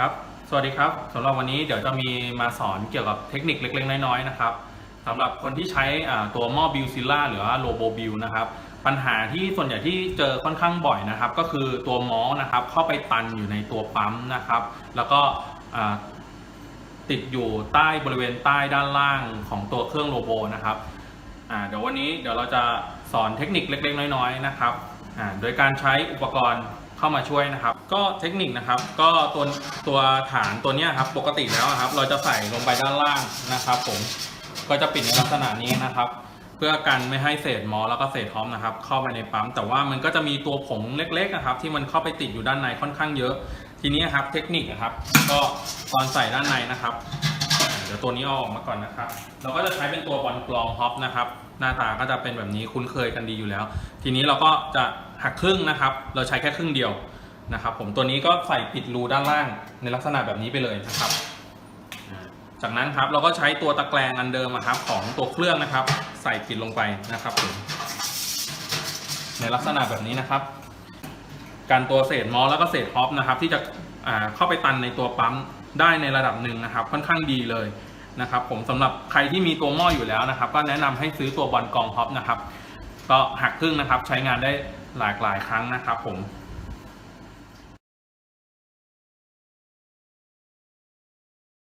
ครับสวัสดีครับสำหรับวันนี้เดี๋ยวจะมีมาสอนเกี่ยวกับเทคนิคเล็กๆ น้อยๆนะครับสำหรับคนที่ใช้ตัวหม้อบิวซิล่าหรือว่าโลโบบิวนะครับปัญหาที่ส่วนใหญ่ที่เจอค่อนข้างบ่อยนะครับ ก็คือตัวหม้อนะครับเข้าไปตันอยู่ในตัวปั๊มนะครับ แล้วก็ติดอยู่ใต้บริเวณใต้ด้านล่างของตัวเครื่องโลโบนะครับเดี๋ยววันนี้เดี๋ยวเราจะสอนเทคนิคเล็กๆ น้อยๆนะครับโดยการใช้อุปกรณ์ เข้ามาช่วยนะครับ ก็เทคนิคนะครับ ก็ตัวตัวฐานตัวนี้ครับ ปกติแล้วครับ เราจะใส่ลงไปด้านล่างนะครับ ผมก็จะปิดในลักษณะนี้นะครับ เพื่อกันไม่ให้เศษมอแล้วก็เศษทอมนะครับ เข้าไปในปั๊ม แต่ว่ามันก็จะมีตัวผงเล็กๆนะครับ ที่มันเข้าไปติดอยู่ด้านในค่อนข้างเยอะ ทีนี้ครับเทคนิคนะครับ ก็ตอนใส่ด้านในนะครับ ดี๋ยวตัวนี้เอาออกมาก่อนนะครับ เราก็จะใช้เป็นตัวบอลกรองฮอปนะครับ หน้าตาก็จะเป็นแบบนี้คุ้นเคยกันดีอยู่แล้ว ทีนี้เราก็จะหักครึ่งนะครับ เราใช้แค่ครึ่งเดียวนะครับ ผมตัวนี้ก็ใส่ปิดรูด้านล่างในลักษณะแบบนี้ไปเลยนะครับ จากนั้นครับเราก็ใช้ตัวตะแกรงอันเดิมอะครับของตัวเครื่องนะครับ ใส่ปิดลงไปนะครับผมในลักษณะแบบนี้นะครับ การตัวเศษมอสแล้วก็เศษฮอปนะครับ ที่จะ เข้าไปตันในตัวปั๊มได้ในระดับหนึ่งนะครับ ค่อนข้างดีเลยนะครับผมสำหรับใครที่มีตัวหม้ออยู่แล้วนะครับ ก็แนะนำให้ซื้อตัวบอลกองฮอปนะครับ ก็หักครึ่งนะครับใช้งานได้หลากหลายครั้งนะครับผม